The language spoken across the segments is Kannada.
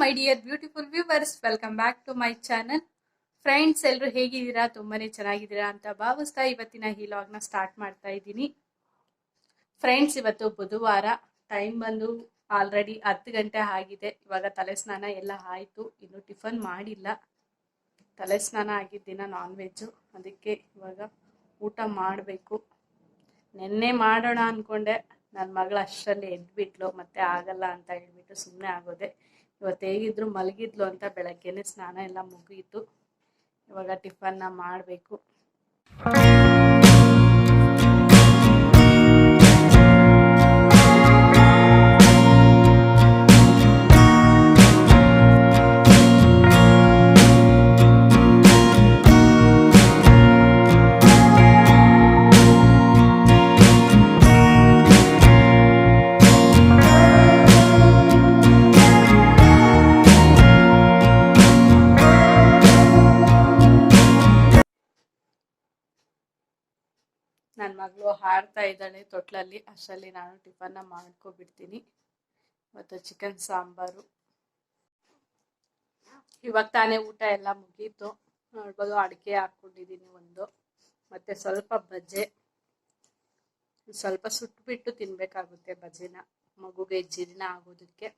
My dear beautiful viewers welcome back to my channel friends ಎಲ್ಲರೂ ಹೇಗಿದ್ದೀರಾ? ತುಂಬಾನೇ ಚೆನ್ನಾಗಿದ್ದೀರಾ ಅಂತ ಭಾವಿಸ್ತಾ ಇವತ್ತಿನ ಈ ಲಾಗ್ನ ಸ್ಟಾರ್ಟ್ ಮಾಡ್ತಾ ಇದ್ದೀನಿ. ಫ್ರೆಂಡ್ಸ್ ಇವತ್ತು ಬುಧವಾರ ಟೈಮ್ ಬಂದು ಆಲ್ರೆಡಿ ಹತ್ತು ಗಂಟೆ ಆಗಿದೆ. ಇವಾಗ ತಲೆ ಸ್ನಾನ ಎಲ್ಲ ಆಯಿತು. ಇನ್ನು ಟಿಫನ್ ಮಾಡಿಲ್ಲ. ತಲೆ ಸ್ನಾನ ಆಗಿದ್ದಿನ ನಾನ್ ವೆಜ್ಜು ಅದಕ್ಕೆ ಇವಾಗ ಊಟ ಮಾಡಬೇಕು. ನೆನ್ನೆ ಮಾಡೋಣ ಅಂದ್ಕೊಂಡೆ ನನ್ನ ಮಗಳು ಅಷ್ಟರಲ್ಲಿ ಎದ್ಬಿಟ್ಲು. ಮತ್ತೆ ಆಗಲ್ಲ ಅಂತ ಹೇಳ್ಬಿಟ್ಟು ಸುಮ್ಮನೆ ಆಗೋದೆ. ಇವತ್ತು ಹೇಗಿದ್ರು ಮಲಗಿದ್ಲು ಅಂತ ಬೆಳಗ್ಗೆನೆ ಸ್ನಾನ ಎಲ್ಲ ಮುಗಿಯಿತು. ಇವಾಗ ಟಿಫನ್ನ ಮಾಡಬೇಕು. ಹಾಡ್ತಾ ಇದ್ದಾಳೆ ತೊಟ್ಲಲ್ಲಿ. ಅಷ್ಟರಲ್ಲಿ ನಾನು ಟಿಫನ್ನ ಮಾಡ್ಕೊಬಿಡ್ತೀನಿ. ಮತ್ತು ಚಿಕನ್ ಸಾಂಬಾರು. ಇವಾಗ ತಾನೇ ಊಟ ಎಲ್ಲ ಮುಗೀತು. ನೋಡ್ಬೋದು ಅಡಿಕೆ ಹಾಕ್ಕೊಂಡಿದ್ದೀನಿ ಒಂದು. ಮತ್ತು ಸ್ವಲ್ಪ ಬಜ್ಜೆ. ಸ್ವಲ್ಪ ಸುಟ್ಬಿಟ್ಟು ತಿನ್ಬೇಕಾಗುತ್ತೆ ಬಜ್ಜೆನ. ಮಗುಗೆ ಜೀರ್ಣ ಆಗೋದಕ್ಕೆ.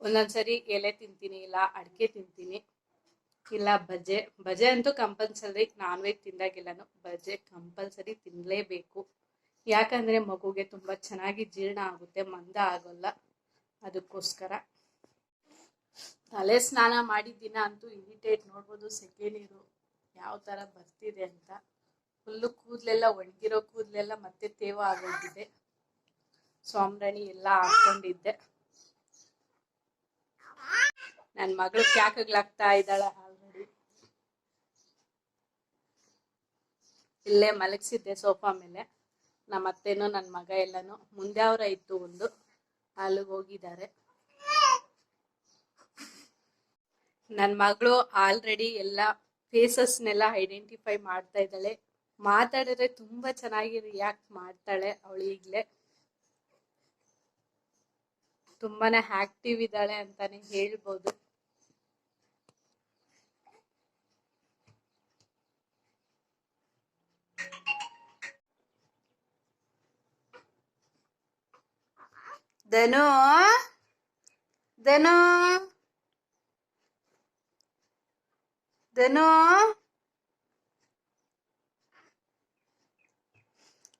ಒಂದೊಂದ್ಸರಿ ಎಲೆ ತಿಂತೀನಿ ಇಲ್ಲ ಅಡಿಕೆ ತಿಂತೀನಿ. ಇಲ್ಲ, ಬಜೆ ಬಜೆ ಅಂತೂ ಕಂಪಲ್ಸರಿ ನಾನ್ ವೆಜ್ ತಿಂದಾಗೆಲ್ಲನು ಬಜೆ ಕಂಪಲ್ಸರಿ ತಿನ್ನಲೇಬೇಕು ಯಾಕಂದ್ರೆ ಮಗುಗೆ ತುಂಬಾ ಚೆನ್ನಾಗಿ ಜೀರ್ಣ ಆಗುತ್ತೆ, ಮಂದ ಆಗೋಲ್ಲ. ಅದಕ್ಕೋಸ್ಕರ. ತಲೆ ಸ್ನಾನ ಮಾಡಿದ ದಿನ ಅಂತೂ ಇರಿಟೇಟ್ ನೋಡ್ಬೋದು, ಸೆಕೆ ನೀರು ಯಾವ ತರ ಬರ್ತಿದೆ ಅಂತ. ಫುಲ್ಲು ಕೂದಲೆಲ್ಲ ಒಣಗಿರೋ ಕೂದ್ಲೆಲ್ಲ ಮತ್ತೆ ತೇವ ಆಗೋಗಿದೆ. ಸಾಂಬ್ರಾಣಿ ಎಲ್ಲ ಹಾಕೊಂಡಿದ್ದೆ ನನ್ನ ಮಗಳು ಕ್ಯಾಕಗ್ಲಾಗ್ತಾ ಇದ್ದಾಳೆ ಆಲ್ರೆಡಿ ಇಲ್ಲೇ ಮಲಗಿಸಿದ್ದೆ ಸೋಫಾ ಮೇಲೆ. ನಮ್ಮ ಅತ್ತೆನೂ ನನ್ನ ಮಗ ಎಲ್ಲನೂ ಮುಂದೆ ಅವರ ಇತ್ತು ಒಂದು ಅಲ್ಲಿಗೆ ಹೋಗಿದ್ದಾರೆ. ನನ್ನ ಮಗಳು ಆಲ್ರೆಡಿ ಎಲ್ಲ ಫೇಸಸ್ನೆಲ್ಲ ಐಡೆಂಟಿಫೈ ಮಾಡ್ತಾ ಇದ್ದಾಳೆ. ಮಾತಾಡಿದ್ರೆ ತುಂಬಾ ಚೆನ್ನಾಗಿ ರಿಯಾಕ್ಟ್ ಮಾಡ್ತಾಳೆ ಅವಳು ಈಗಲೇ. ತುಂಬಾನೇ ಆಕ್ಟಿವ್ ಇದ್ದಾಳೆ ಅಂತಾನೆ ಹೇಳ್ಬೋದು. ಧನು ಧನು ಧನು.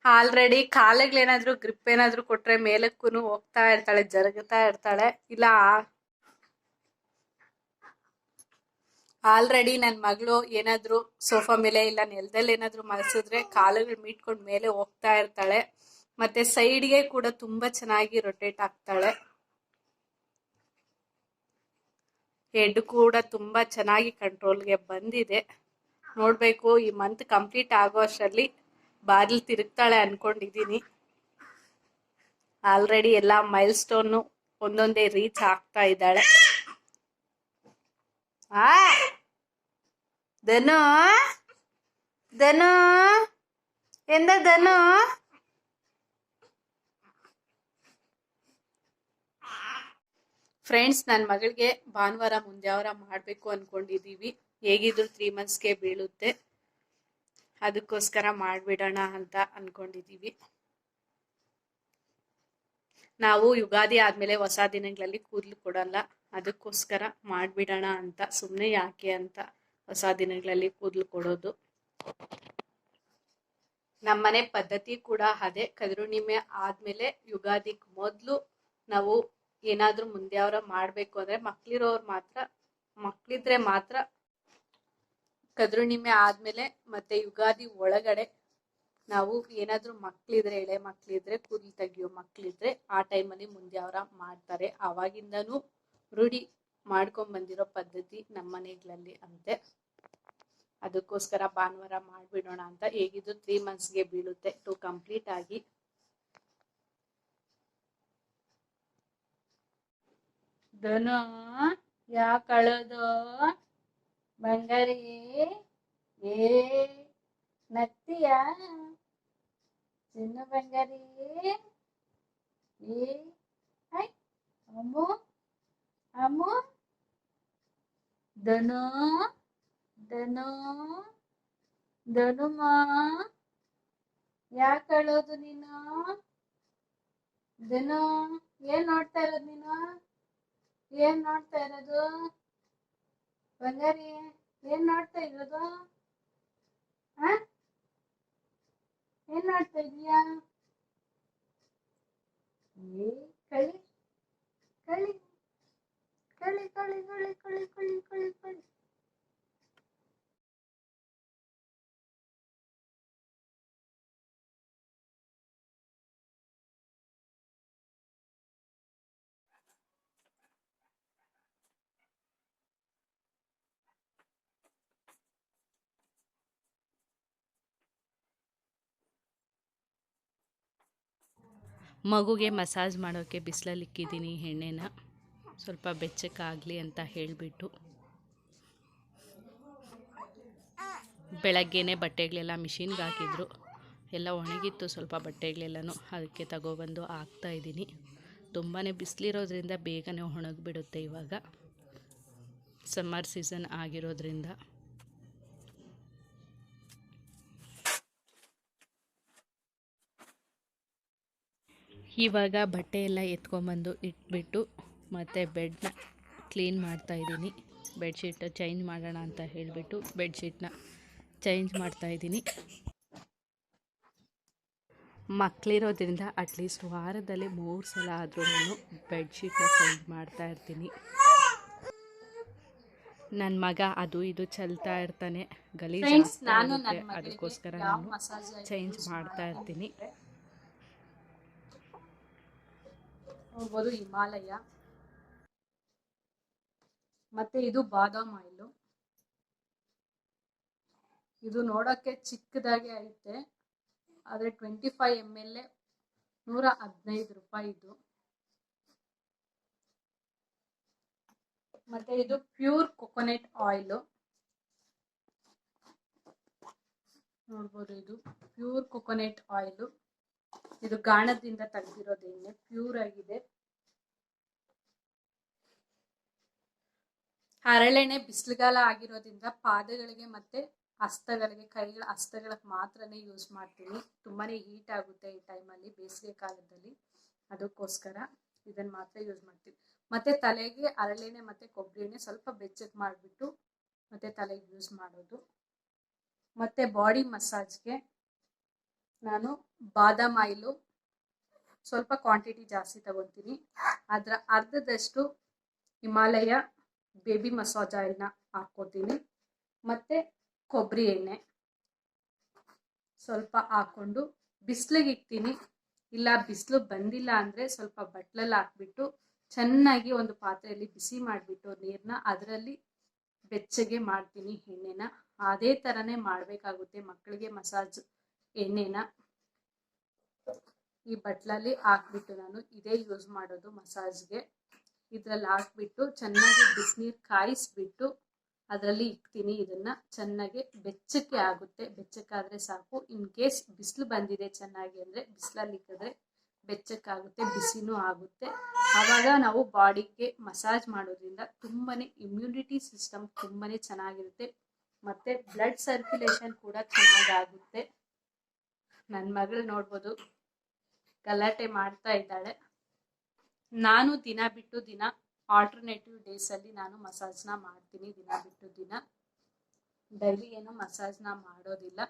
ಆಲ್ರೆಡಿ ಕಾಲಿಗ್ಲೇನಾದ್ರೂ ಗ್ರಿಪ್ ಏನಾದ್ರೂ ಕೊಟ್ರೆ ಮೇಲಕ್ಕೂ ಹೋಗ್ತಾ ಇರ್ತಾಳೆ ಜರುಗುತ್ತಾ ಇರ್ತಾಳೆ. ಇಲ್ಲ. ಆಲ್ರೆಡಿ ನನ್ನ ಮಗಳು ಏನಾದ್ರೂ ಸೋಫಾ ಮೇಲೆ ಇಲ್ಲ, ನೆಲದಲ್ಲಿ ಏನಾದ್ರೂ ಮಲಸಿದ್ರೆ ಕಾಲುಗಳು ಮೀಟ್ಕೊಂಡು ಮೇಲೆ ಹೋಗ್ತಾ ಇರ್ತಾಳೆ. ಮತ್ತೆ ಸೈಡ್ಗೆ ಕೂಡ ತುಂಬಾ ಚೆನ್ನಾಗಿ ರೊಟೇಟ್ ಆಗ್ತಾಳೆ. ಹೆಡ್ ಕೂಡ ತುಂಬಾ ಚೆನ್ನಾಗಿ ಕಂಟ್ರೋಲ್ಗೆ ಬಂದಿದೆ. ನೋಡ್ಬೇಕು, ಈ ಮಂತ್ ಕಂಪ್ಲೀಟ್ ಆಗೋ ಅಷ್ಟರಲ್ಲಿ ಬಾಗಿಲು ತಿರುಗ್ತಾಳೆ ಅನ್ಕೊಂಡಿದ್ದೀನಿ ಆಲ್ರೆಡಿ ಎಲ್ಲ ಮೈಲ್ ಸ್ಟೋನು ಒಂದೊಂದೇ ರೀಚ್ ಆಗ್ತಾ ಇದ್ದಾಳೆ. ಧನು ಧನು, ಎಂದ ಧನು? ಫ್ರೆಂಡ್ಸ್ ನನ್ನ ಮಗಳಿಗೆ ಭಾನುವಾರ ಮುಂಜಾವರ ಮಾಡಬೇಕು ಅಂದ್ಕೊಂಡಿದ್ದೀವಿ ಹೇಗಿದ್ರು ತ್ರೀ ಮಂತ್ಸ್ಗೆ ಬೀಳುತ್ತೆ. ಅದಕ್ಕೋಸ್ಕರ ಮಾಡಿಬಿಡೋಣ ಅಂತ ಅಂದ್ಕೊಂಡಿದ್ದೀವಿ ನಾವು ಯುಗಾದಿ ಆದಮೇಲೆ ಹೊಸ ದಿನಗಳಲ್ಲಿ ಕೂದಲು ಕೊಡಲ್ಲ. ಅದಕ್ಕೋಸ್ಕರ ಮಾಡಿಬಿಡೋಣ ಅಂತ ಸುಮ್ಮನೆ ಯಾಕೆ ಅಂತ ಹೊಸ ದಿನಗಳಲ್ಲಿ ಕೂದಲು ಕೊಡೋದು. ನಮ್ಮನೆ ಪದ್ಧತಿ ಕೂಡ ಅದೇ. ಕದ್ರುಣಿಮೆ ಆದ್ಮೇಲೆ ಯುಗಾದಿಗೆ ಮೊದಲು ನಾವು ಏನಾದ್ರೂ ಮುಂದೆ ಅವರ ಮಾಡಬೇಕು ಅಂದ್ರೆ ಮಕ್ಳಿರೋರು ಮಾತ್ರ, ಮಕ್ಳಿದ್ರೆ ಮಾತ್ರ ಕದ್ರುಣಿಮೆ ಆದ್ಮೇಲೆ ಮತ್ತೆ ಯುಗಾದಿ ಒಳಗಡೆ ನಾವು ಏನಾದರೂ ಮಕ್ಳಿದ್ರೆ, ಎಳೆ ಮಕ್ಳಿದ್ರೆ, ಕೂದಲು ತೆಗಿಯೋ ಮಕ್ಳಿದ್ರೆ ಆ ಟೈಮಲ್ಲಿ ಮುಂದೆ ಅವರ ಮಾಡ್ತಾರೆ. ಆವಾಗಿಂದನೂ ರೂಢಿ ಮಾಡ್ಕೊಂಡ್ ಬಂದಿರೋ ಪದ್ಧತಿ ನಮ್ಮ ಮನೆಗಳಲ್ಲಿ ಅಂತೆ. ಅದಕ್ಕೋಸ್ಕರ ಭಾನುವಾರ ಮಾಡ್ಬಿಡೋಣ ಅಂತ ಹೇಗಿದ್ರು ತ್ರೀ ಮಂತ್ಸ್ಗೆ ಬೀಳುತ್ತೆ. ಟು ಕಂಪ್ಲೀಟ್ ಆಗಿ ಧನು ಯಾ ಕಳೆದು ಬಂಗಾರಿ ಏ ನತ್ತಿಯ చిన్న బంగారి ఏ హై అమ్ము అమ్ము ధను ಧನು ధనుమా ಯಾ ಕಳೋದು ನೀನು ಧನು ಏನ್ ನೋಡ್ತಾ ಇರೋದು ನೀನು ಏನ್ ನೋಡ್ತಾ ಇರೋದು? ಬಂಗಾರಿ ಏನ್ ನೋಡ್ತಾ ಇರೋದು? ಆ ಏನ್ ನೋಡ್ತಾ ಇದೀಯಾ? ಮಗುಗೆ ಮಸಾಜ್ ಮಾಡೋಕ್ಕೆ ಬಿಸಿಲಲ್ಲಿ ಇಕ್ಕಿದ್ದೀನಿ ಎಣ್ಣೆನ. ಸ್ವಲ್ಪ ಬೆಚ್ಚಕ್ಕಾಗಲಿ ಅಂತ ಹೇಳಿಬಿಟ್ಟು. ಬೆಳಗ್ಗೆನೇ ಬಟ್ಟೆಗಳೆಲ್ಲ ಮಿಷಿನ್ಗೆ ಹಾಕಿದ್ರು. ಎಲ್ಲ ಒಣಗಿತ್ತು ಸ್ವಲ್ಪ ಬಟ್ಟೆಗಳೆಲ್ಲನೂ. ಅದಕ್ಕೆ ತಗೊಬಂದು ಹಾಕ್ತಾಯಿದ್ದೀನಿ ತುಂಬಾ ಬಿಸಿಲಿರೋದ್ರಿಂದ ಬೇಗನೆ ಒಣಗಿಬಿಡುತ್ತೆ ಇವಾಗ. ಸಮ್ಮರ್ ಸೀಸನ್ ಆಗಿರೋದ್ರಿಂದ. ಇವಾಗ ಬಟ್ಟೆ ಎಲ್ಲ ಎತ್ಕೊಂಬಂದು ಇಟ್ಬಿಟ್ಟು ಮತ್ತು ಬೆಡ್ನ ಕ್ಲೀನ್ ಮಾಡ್ತಾಯಿದ್ದೀನಿ ಬೆಡ್ಶೀಟ್ ಚೇಂಜ್ ಮಾಡೋಣ ಅಂತ ಹೇಳಿಬಿಟ್ಟು ಬೆಡ್ಶೀಟ್ನ ಚೇಂಜ್ ಮಾಡ್ತಾಯಿದ್ದೀನಿ ಮಕ್ಕಳಿರೋದ್ರಿಂದ ಅಟ್ಲೀಸ್ಟ್ ವಾರದಲ್ಲಿ ಮೂರು ಸಲ ಆದರೂ ನಾನು ಬೆಡ್ಶೀಟ್ನ ಚೇಂಜ್ ಮಾಡ್ತಾ ಇರ್ತೀನಿ. ನನ್ನ ಮಗ ಅದು ಇದು ಚಲ್ತಾ ಇರ್ತಾನೆ. ಗಲೀಜು ಅದಕ್ಕೋಸ್ಕರ ನಾನು ಚೇಂಜ್ ಮಾಡ್ತಾ ಇರ್ತೀನಿ. ನೋಡ್ಬೋದು ಹಿಮಾಲಯ. ಮತ್ತೆ ಇದು ಬಾದಾಮ್ ಆಯಿಲು ಇದು ನೋಡೋಕ್ಕೆ ಚಿಕ್ಕದಾಗಿ ಐತೆ. ಆದರೆ ಟ್ವೆಂಟಿ ಫೈವ್ ಎಂ ಎಲ್ ನೂರ ಹದಿನೈದು ರೂಪಾಯಿ ಇದು. ಮತ್ತೆ ಇದು ಪ್ಯೂರ್ ಕೊಕೊನೆಟ್ ಆಯಿಲು. ನೋಡ್ಬೋದು ಇದು ಪ್ಯೂರ್ ಕೊಕೊನೆಟ್ ಆಯಿಲು. ಇದು ಗಾಣದಿಂದ ತೆಗೆದಿರೋದು ಪ್ಯೂರ್ ಆಗಿದೆ. ಹರಳೆಣ್ಣೆ ಬಿಸಿಲುಗಾಲ ಆಗಿರೋದ್ರಿಂದ ಪಾದಗಳಿಗೆ ಮತ್ತೆ ಹಸ್ತಗಳಿಗೆ ಕೈಗಳ ಹಸ್ತಗಳಿಗೆ ಮಾತ್ರನೇ ಯೂಸ್ ಮಾಡ್ತೀನಿ. ತುಂಬಾ ಹೀಟ್ ಆಗುತ್ತೆ ಈ ಟೈಮಲ್ಲಿ ಬೇಸಿಗೆ ಕಾಲದಲ್ಲಿ. ಅದಕ್ಕೋಸ್ಕರ ಇದನ್ನ ಮಾತ್ರ ಯೂಸ್ ಮಾಡ್ತೀನಿ ಮತ್ತೆ ತಲೆಗೆ ಹರಳೆಣ್ಣೆ ಮತ್ತೆ ಕೊಬ್ಬರಿ ಸ್ವಲ್ಪ ಬೆಚ್ಚಗೆ ಮಾಡಿಬಿಟ್ಟು ಮತ್ತೆ ತಲೆಗೆ ಯೂಸ್ ಮಾಡೋದು. ಮತ್ತೆ ಬಾಡಿ ಮಸಾಜ್ಗೆ ನಾನು ಬಾದಾಮ್ ಆಯಿಲು ಸ್ವಲ್ಪ ಕ್ವಾಂಟಿಟಿ ಜಾಸ್ತಿ ತಗೊತೀನಿ ಅದರ ಅರ್ಧದಷ್ಟು ಹಿಮಾಲಯ ಬೇಬಿ ಮಸಾಜ್ ಆಯಿಲ್ನ ಹಾಕ್ಕೋತೀನಿ. ಮತ್ತು ಕೊಬ್ಬರಿ ಎಣ್ಣೆ ಸ್ವಲ್ಪ ಹಾಕ್ಕೊಂಡು ಬಿಸಿಲಿಗೆ ಇಡ್ತೀನಿ. ಇಲ್ಲ, ಬಿಸಿಲು ಬಂದಿಲ್ಲ ಅಂದರೆ ಸ್ವಲ್ಪ ಬಟ್ಲಲ್ಲಿ ಹಾಕ್ಬಿಟ್ಟು ಚೆನ್ನಾಗಿ ಒಂದು ಪಾತ್ರೆಯಲ್ಲಿ ಬಿಸಿ ಮಾಡಿಬಿಟ್ಟು ನೀರನ್ನ ಅದರಲ್ಲಿ ಬೆಚ್ಚಗೆ ಮಾಡ್ತೀನಿ ಎಣ್ಣೆನ. ಅದೇ ಥರನೇ ಮಾಡಬೇಕಾಗುತ್ತೆ ಮಕ್ಕಳಿಗೆ ಮಸಾಜ್ ಎಣ್ಣೆನ. ಈ ಬಟ್ಲಲ್ಲಿ ಹಾಕ್ಬಿಟ್ಟು ನಾನು ಇದೇ ಯೂಸ್ ಮಾಡೋದು ಮಸಾಜ್ಗೆ. ಇದ್ರಲ್ಲಿ ಹಾಕ್ಬಿಟ್ಟು ಚೆನ್ನಾಗಿ ಬಿಸಿನೀರು ಕಾಯಿಸ್ಬಿಟ್ಟು ಅದರಲ್ಲಿ ಇಕ್ತೀನಿ. ಇದನ್ನ ಚೆನ್ನಾಗಿ ಬೆಚ್ಚಕ್ಕೆ ಆಗುತ್ತೆ. ಬೆಚ್ಚಕ್ಕಾದ್ರೆ ಸಾಕು. ಇನ್ ಕೇಸ್ ಬಿಸಿಲು ಬಂದಿದೆ ಚೆನ್ನಾಗಿ ಅಂದರೆ ಬಿಸಿಲಲ್ಲಿ ಇಕ್ಕಿದ್ರೆ ಬೆಚ್ಚಕ್ಕಾಗುತ್ತೆ ಬಿಸಿನೂ ಆಗುತ್ತೆ. ಆವಾಗ ನಾವು ಬಾಡಿಗೆ ಮಸಾಜ್ ಮಾಡೋದ್ರಿಂದ ತುಂಬಾನೇ ಇಮ್ಯುನಿಟಿ ಸಿಸ್ಟಮ್ ತುಂಬಾನೇ ಚೆನ್ನಾಗಿರುತ್ತೆ. ಮತ್ತೆ ಬ್ಲಡ್ ಸರ್ಕ್ಯುಲೇಷನ್ ಕೂಡ ಚೆನ್ನಾಗಾಗುತ್ತೆ. ನನ್ನ ಮಗಳು ನೋಡ್ಬೋದು ಗಲಾಟೆ ಮಾಡ್ತಾ ಇದ್ದಾಳೆ. ನಾನು ದಿನ ಬಿಟ್ಟು ದಿನ ಆಲ್ಟರ್ನೇಟಿವ್ ಡೇಸಲ್ಲಿ ನಾನು ಮಸಾಜ್ನ ಮಾಡ್ತೀನಿ, ದಿನ ಬಿಟ್ಟು ದಿನ. ಡೈಲಿ ಏನು ಮಸಾಜ್ನ ಮಾಡೋದಿಲ್ಲ.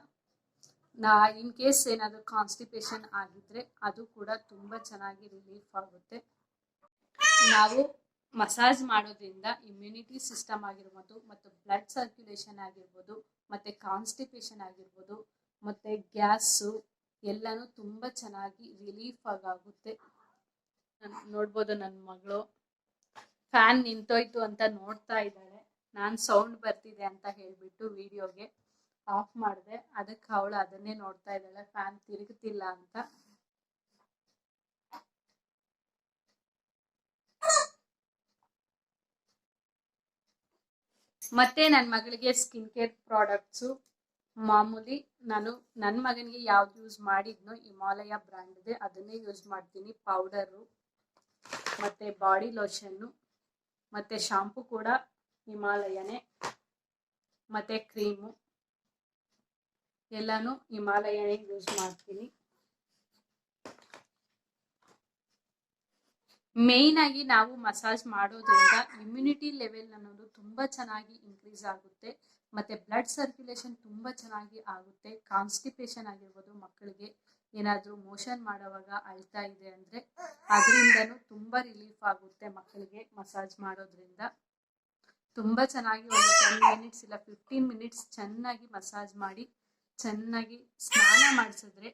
ನಾ ಇನ್ ಕೇಸ್ ಏನಾದರೂ ಕಾನ್ಸ್ಟಿಪೇಷನ್ ಆಗಿದ್ರೆ ಅದು ಕೂಡ ತುಂಬ ಚೆನ್ನಾಗಿ ರಿಲೀಫ್ ಆಗುತ್ತೆ. ನಾವು ಮಸಾಜ್ ಮಾಡೋದ್ರಿಂದ ಇಮ್ಯುನಿಟಿ ಸಿಸ್ಟಮ್ ಆಗಿರ್ಬೋದು, ಮತ್ತು ಬ್ಲಡ್ ಸರ್ಕ್ಯುಲೇಷನ್ ಆಗಿರ್ಬೋದು, ಮತ್ತು ಕಾನ್ಸ್ಟಿಪೇಷನ್ ಆಗಿರ್ಬೋದು, ಮತ್ತು ಗ್ಯಾಸು ಎಲ್ಲನೂ ತುಂಬ ಚೆನ್ನಾಗಿ ರಿಲೀಫ್ ಆಗುತ್ತೆ ನೋಡ್ಬೋದು ನನ್ನ ಮಗಳು. ಫ್ಯಾನ್ ನಿಂತೋಯ್ತು ಅಂತ ನೋಡ್ತಾ ಇದ್ದಾಳೆ. ನಾನು ಸೌಂಡ್ ಬರ್ತಿದೆ ಅಂತ ಹೇಳ್ಬಿಟ್ಟು ವಿಡಿಯೋಗೆ ಆಫ್ ಮಾಡಿದೆ. ಅದಕ್ಕೆ ಅವಳು ಅದನ್ನೇ ನೋಡ್ತಾ ಇದ್ದಾಳೆ. ಫ್ಯಾನ್ ತಿರುಗುತ್ತಿಲ್ಲ ಅಂತ. ಮತ್ತೆ ನನ್ನ ಮಗಳಿಗೆ ಸ್ಕಿನ್ ಕೇರ್ ಪ್ರಾಡಕ್ಟ್ಸು ಮಾಮೂಲಿ ನಾನು ನನ್ನ ಮಗನಿಗೆ ಯಾವ್ದು ಯೂಸ್ ಮಾಡಿದ್ನೋ ಹಿಮಾಲಯ ಬ್ರ್ಯಾಂಡ್ದೆ ಅದನ್ನೇ ಯೂಸ್ ಮಾಡ್ತೀನಿ. ಪೌಡರು ಮತ್ತು ಬಾಡಿ ಲೋಷನ್ನು, ಮತ್ತು ಶಾಂಪು ಕೂಡ ಹಿಮಾಲಯನೇ, ಮತ್ತು ಕ್ರೀಮು. ಎಲ್ಲನೂ ಹಿಮಾಲಯನೇ ಯೂಸ್ ಮಾಡ್ತೀನಿ. ಮೇಯ್ನ್ ಆಗಿ ನಾವು ಮಸಾಜ್ ಮಾಡೋದ್ರಿಂದ ಇಮ್ಯುನಿಟಿ ಲೆವೆಲ್ ಅನ್ನೋದು ತುಂಬಾ ಚೆನ್ನಾಗಿ ಇನ್ಕ್ರೀಸ್ ಆಗುತ್ತೆ. ಮತ್ತೆ ಬ್ಲಡ್ ಸರ್ಕ್ಯುಲೇಷನ್ ತುಂಬಾ ಚೆನ್ನಾಗಿ ಆಗುತ್ತೆ. ಕಾನ್ಸ್ಟಿಪೇಷನ್ ಆಗಿರ್ಬೋದು ಮಕ್ಕಳಿಗೆ. ಏನಾದರೂ ಮೋಷನ್ ಮಾಡೋವಾಗ ಅಳ್ತಾ ಇದೆ ಅಂದ್ರೆ ಅದರಿಂದನೂ ತುಂಬಾ ರಿಲೀಫ್ ಆಗುತ್ತೆ ಮಕ್ಕಳಿಗೆ ಮಸಾಜ್ ಮಾಡೋದ್ರಿಂದ. ತುಂಬಾ ಚೆನ್ನಾಗಿ ಒಂದು ಟೆನ್ ಮಿನಿಟ್ಸ್ ಇಲ್ಲ ಫಿಫ್ಟೀನ್ ಮಿನಿಟ್ಸ್ ಚೆನ್ನಾಗಿ ಮಸಾಜ್ ಮಾಡಿ, ಚೆನ್ನಾಗಿ ಸ್ನಾನ ಮಾಡಿಸಿದ್ರೆ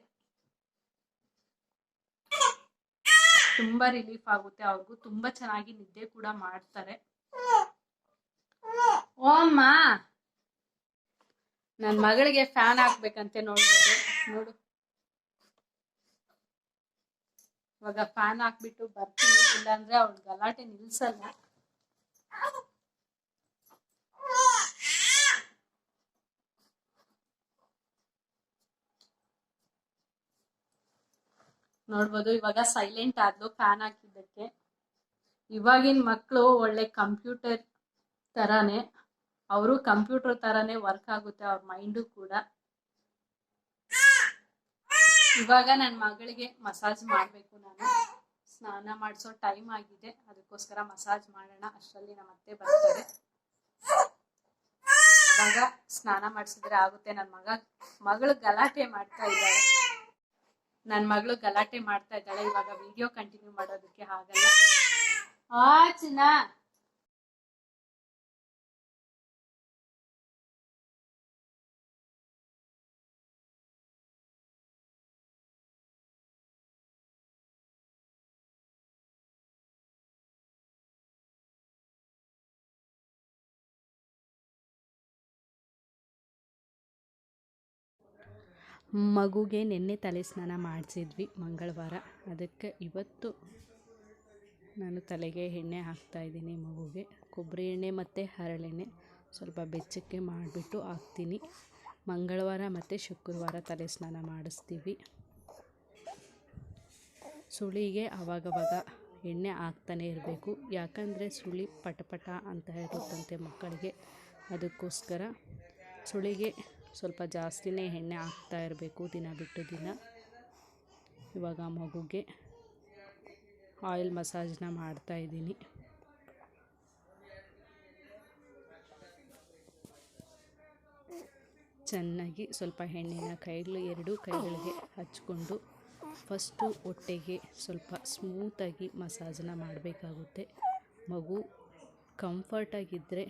ತುಂಬಾ ರಿಲೀಫ್ ಆಗುತ್ತೆ. ಅವ್ರಿಗೂ ತುಂಬಾ ಚೆನ್ನಾಗಿ ನಿದ್ದೆ ಕೂಡ ಮಾಡ್ತಾರೆ. ಓಮ್ಮ ನನ್ನ ನನ್ ಮಗಳಿಗೆ ಫ್ಯಾನ್ ಹಾಕ್ಬೇಕಂತೆ ನೋಡ್ಬೋದು. ನೋಡು. ಇವಾಗ ಫ್ಯಾನ್ ಹಾಕ್ಬಿಟ್ಟು ಬರ್ತೀನಿ, ಇಲ್ಲಾಂದ್ರೆ ಅವ್ಳ ಗಲಾಟೆ ನಿಲ್ಸಲ್ಲ. ನೋಡ್ಬೋದು, ಇವಾಗ ಸೈಲೆಂಟ್ ಆದ್ಲು ಫ್ಯಾನ್ ಹಾಕಿದ್ದಕ್ಕೆ. ಇವಾಗಿನ ಮಕ್ಕಳು ಒಳ್ಳೆ ಕಂಪ್ಯೂಟರ್ ತರಾನೇ, ಅವರು ಕಂಪ್ಯೂಟರ್ ತರಾನೇ ವರ್ಕ್ ಆಗುತ್ತೆ, ಅವ್ರ ಮೈಂಡು ಕೂಡ. ಇವಾಗ ನನ್ನ ಮಗಳಿಗೆ ಮಸಾಜ್ ಮಾಡಬೇಕು ನಾನು. ಸ್ನಾನ ಮಾಡಿಸೋ ಟೈಮ್ ಆಗಿದೆ. ಅದಕ್ಕೋಸ್ಕರ ಮಸಾಜ್ ಮಾಡೋಣ. ಅಷ್ಟರಲ್ಲಿ ನಮ್ಮ ಅತ್ತೆ ಬರ್ತಾರೆ. ಅವಾಗ ಸ್ನಾನ ಮಾಡಿಸಿದ್ರೆ ಆಗುತ್ತೆ. ನನ್ನ ಮಗ, ಮಗಳು ಗಲಾಟೆ ಮಾಡ್ತಾ ಇದ್ದಾಳೆ. ನನ್ನ ಮಗಳು ಗಲಾಟೆ ಮಾಡ್ತಾ ಇದ್ದಾಳೆ. ಇವಾಗ ವಿಡಿಯೋ ಕಂಟಿನ್ಯೂ ಮಾಡೋದಕ್ಕೆ ಆಗಲ್ಲ. ಆ ಚಿನ್ನ. ಮಗುಗೆ ನಿನ್ನೆ ತಲೆ ಸ್ನಾನ ಮಾಡಿಸಿದ್ವಿ ಮಂಗಳವಾರ. ಅದಕ್ಕೆ ಇವತ್ತು ನಾನು ತಲೆಗೆ ಎಣ್ಣೆ ಹಾಕ್ತಾಯಿದ್ದೀನಿ ಮಗುಗೆ. ಕೊಬ್ಬರಿ ಎಣ್ಣೆ ಮತ್ತು ಹರಳೆಣ್ಣೆ ಸ್ವಲ್ಪ ಬೆಚ್ಚಕ್ಕೆ ಮಾಡಿಬಿಟ್ಟು ಹಾಕ್ತೀನಿ. ಮಂಗಳವಾರ ಮತ್ತು ಶುಕ್ರವಾರ ತಲೆ ಸ್ನಾನ ಮಾಡಿಸ್ತೀವಿ. ಸುಳಿಗೆ ಆವಾಗವಾಗ ಎಣ್ಣೆ ಹಾಕ್ತಾನೆ ಇರಬೇಕು. ಯಾಕಂದರೆ ಸುಳಿ ಪಟಪಟ ಅಂತ ಇರುತ್ತಂತೆ ಮಕ್ಕಳಿಗೆ. ಅದಕ್ಕೋಸ್ಕರ ಸುಳಿಗೆ ಸ್ವಲ್ಪ ಜಾಸ್ತಿನೇ ಎಣ್ಣೆ ಹಾಕ್ತಾ ಇರಬೇಕು ದಿನ ಬಿಟ್ಟು ದಿನ. ಇವಾಗ ಮಗುಗೆ ಆಯಿಲ್ ಮಸಾಜ್ನ ಮಾಡ್ತಾ ಇದ್ದೀನಿ. ಚೆನ್ನಾಗಿ ಸ್ವಲ್ಪ ಎಣ್ಣೆನ ಕೈಗಳು, ಎರಡೂ ಕೈಗಳಿಗೆ ಹಚ್ಕೊಂಡು ಫಸ್ಟು ಹೊಟ್ಟೆಗೆ ಸ್ವಲ್ಪ ಸ್ಮೂತಾಗಿ ಮಸಾಜನ್ನ ಮಾಡಬೇಕಾಗುತ್ತೆ. ಮಗು ಕಂಫರ್ಟಾಗಿದ್ದರೆ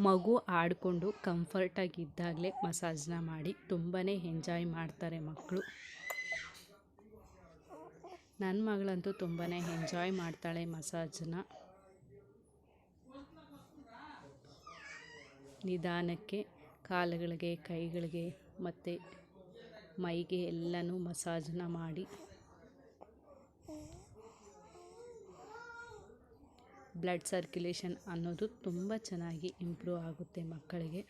ಮಗು ಆಡಿಕೊಂಡು ಕಂಫರ್ಟಾಗಿದ್ದಾಗಲೇ ಮಸಾಜ್ನ ಮಾಡಿ ತುಂಬಾ ಎಂಜಾಯ್ ಮಾಡ್ತಾರೆ ಮಕ್ಕಳು. ನನ್ನ ಮಗಳಂತೂ ತುಂಬಾ ಎಂಜಾಯ್ ಮಾಡ್ತಾಳೆ ಮಸಾಜನ್ನ ನಿಧಾನಕ್ಕೆ ಕಾಲುಗಳಿಗೆ, ಕೈಗಳಿಗೆ ಮತ್ತು ಮೈಗೆ ಎಲ್ಲನೂ ಮಸಾಜನ್ನ ಮಾಡಿ ಬ್ಲಡ್ ಸರ್ಕ್ಯುಲೇಷನ್ ಅನ್ನೋದು ತುಂಬ ಚೆನ್ನಾಗಿ ಇಂಪ್ರೂವ್ ಆಗುತ್ತೆ ಮಕ್ಕಳಿಗೆ.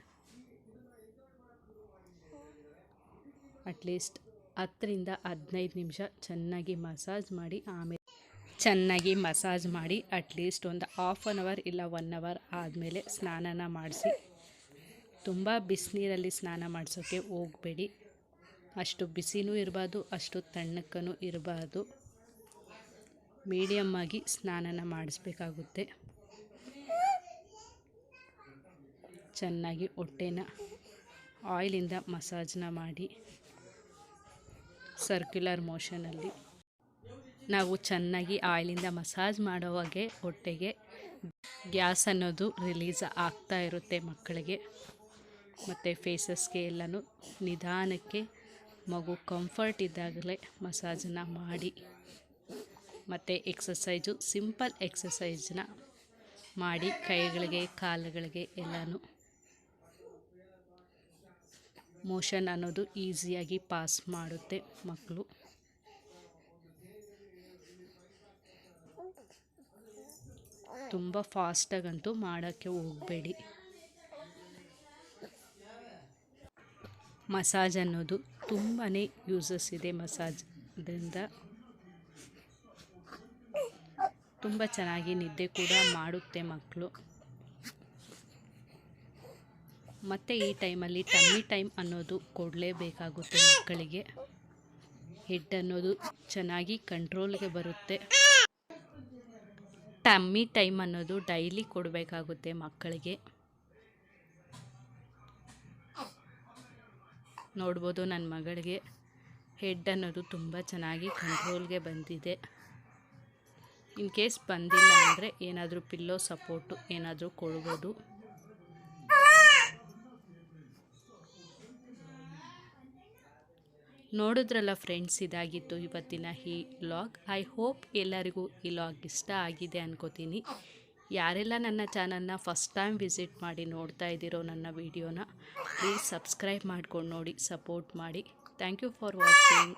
ಅಟ್ಲೀಸ್ಟ್ ಹತ್ತರಿಂದ ಹದಿನೈದು ನಿಮಿಷ ಚೆನ್ನಾಗಿ ಮಸಾಜ್ ಮಾಡಿ ಆಮೇಲೆ ಚೆನ್ನಾಗಿ ಮಸಾಜ್ ಮಾಡಿ ಅಟ್ಲೀಸ್ಟ್ ಒಂದು ಹಾಫ್ ಆನ್ ಅವರ್ ಇಲ್ಲ ಒನ್ ಅವರ್ ಆದಮೇಲೆ ಸ್ನಾನನ ಮಾಡಿಸಿ. ತುಂಬ ಬಿಸಿನೀರಲ್ಲಿ ಸ್ನಾನ ಮಾಡಿಸೋಕ್ಕೆ ಹೋಗಬೇಡಿ. ಅಷ್ಟು ಬಿಸಿನೂ ಇರಬಾರ್ದು, ಅಷ್ಟು ತಣ್ಣಕ್ಕೂ ಇರಬಾರ್ದು. ಮೀಡಿಯಮ್ ಆಗಿ ಸ್ನಾನನ ಮಾಡಿಸ್ಬೇಕಾಗುತ್ತೆ. ಚೆನ್ನಾಗಿ ಹೊಟ್ಟೆನ ಆಯಿಲಿಂದ ಮಸಾಜ್ನ ಮಾಡಿ ಸರ್ಕ್ಯುಲರ್ ಮೋಷನಲ್ಲಿ ನಾವು ಚೆನ್ನಾಗಿ ಆಯಿಲಿಂದ ಮಸಾಜ್ ಮಾಡೋವಾಗೆ ಹೊಟ್ಟೆಗೆ ಗ್ಯಾಸ್ ಅನ್ನೋದು ರಿಲೀಸ್ ಆಗ್ತಾ ಇರುತ್ತೆ ಮಕ್ಕಳಿಗೆ. ಮತ್ತು ಫೇಸಸ್ಗೆ ಎಲ್ಲನೂ ನಿಧಾನಕ್ಕೆ ಮಗು ಕಂಫರ್ಟ್ ಇದ್ದಾಗಲೇ ಮಸಾಜನ್ನು ಮಾಡಿ. ಮತ್ತು ಎಕ್ಸಸೈಜು ಸಿಂಪಲ್ ಎಕ್ಸಸೈಜ್ನ ಮಾಡಿ ಕೈಗಳಿಗೆ, ಕಾಲುಗಳಿಗೆ ಎಲ್ಲನೂ ಮೋಷನ್ ಅನ್ನೋದು ಈಸಿಯಾಗಿ ಪಾಸ್ ಮಾಡುತ್ತೆ ಮಕ್ಕಳು ತುಂಬ ಫಾಸ್ಟಾಗಂತೂ ಮಾಡೋಕ್ಕೆ ಹೋಗಬೇಡಿ. ಮಸಾಜ್ ಅನ್ನೋದು ತುಂಬಾ ಯೂಸಸ್ ಇದೆ ಮಸಾಜ್ ಅದರಿಂದ ತುಂಬ ಚೆನ್ನಾಗಿ ನಿದ್ದೆ ಕೂಡ ಮಾಡುತ್ತೆ ಮಕ್ಕಳು ಮತ್ತು ಈ ಟೈಮಲ್ಲಿ ಟಮ್ಮಿ ಟೈಮ್ ಅನ್ನೋದು ಕೊಡಲೇಬೇಕಾಗುತ್ತೆ ಮಕ್ಕಳಿಗೆ. ಹೆಡ್ ಅನ್ನೋದು ಚೆನ್ನಾಗಿ ಕಂಟ್ರೋಲ್ಗೆ ಬರುತ್ತೆ. ಟಮ್ಮಿ ಟೈಮ್ ಅನ್ನೋದು ಡೈಲಿ ಕೊಡಬೇಕಾಗುತ್ತೆ ಮಕ್ಕಳಿಗೆ. ನೋಡ್ಬೋದು ನನ್ನ ಮಗಳಿಗೆ. ಹೆಡ್ ಅನ್ನೋದು ತುಂಬ ಚೆನ್ನಾಗಿ ಕಂಟ್ರೋಲ್ಗೆ ಬಂದಿದೆ. ಇನ್ ಕೇಸ್ ಬಂದಿಲ್ಲ ಅಂದರೆ ಏನಾದರೂ ಪಿಲ್ಲೋ ಸಪೋರ್ಟು ಏನಾದರೂ ಕೊಡ್ಬೋದು. ನೋಡಿದ್ರಲ್ಲ ಫ್ರೆಂಡ್ಸ್ ಇದಾಗಿತ್ತು ಇವತ್ತಿನ ಈ ಲಾಗ್ ಐ ಹೋಪ್ ಎಲ್ಲರಿಗೂ ಈ ಲಾಗ್ ಇಷ್ಟ ಆಗಿದೆ ಅನ್ಕೋತೀನಿ. ಯಾರೆಲ್ಲ ನನ್ನ ಚಾನಲ್ನ ಫಸ್ಟ್ ಟೈಮ್ ವಿಸಿಟ್ ಮಾಡಿ ನೋಡ್ತಾ ಇದ್ದೀರೋ ನನ್ನ ವಿಡಿಯೋನ ಪ್ಲೀಸ್ ಸಬ್ಸ್ಕ್ರೈಬ್ ಮಾಡ್ಕೊಂಡು ನೋಡಿ ಸಪೋರ್ಟ್ ಮಾಡಿ. Thank you for watching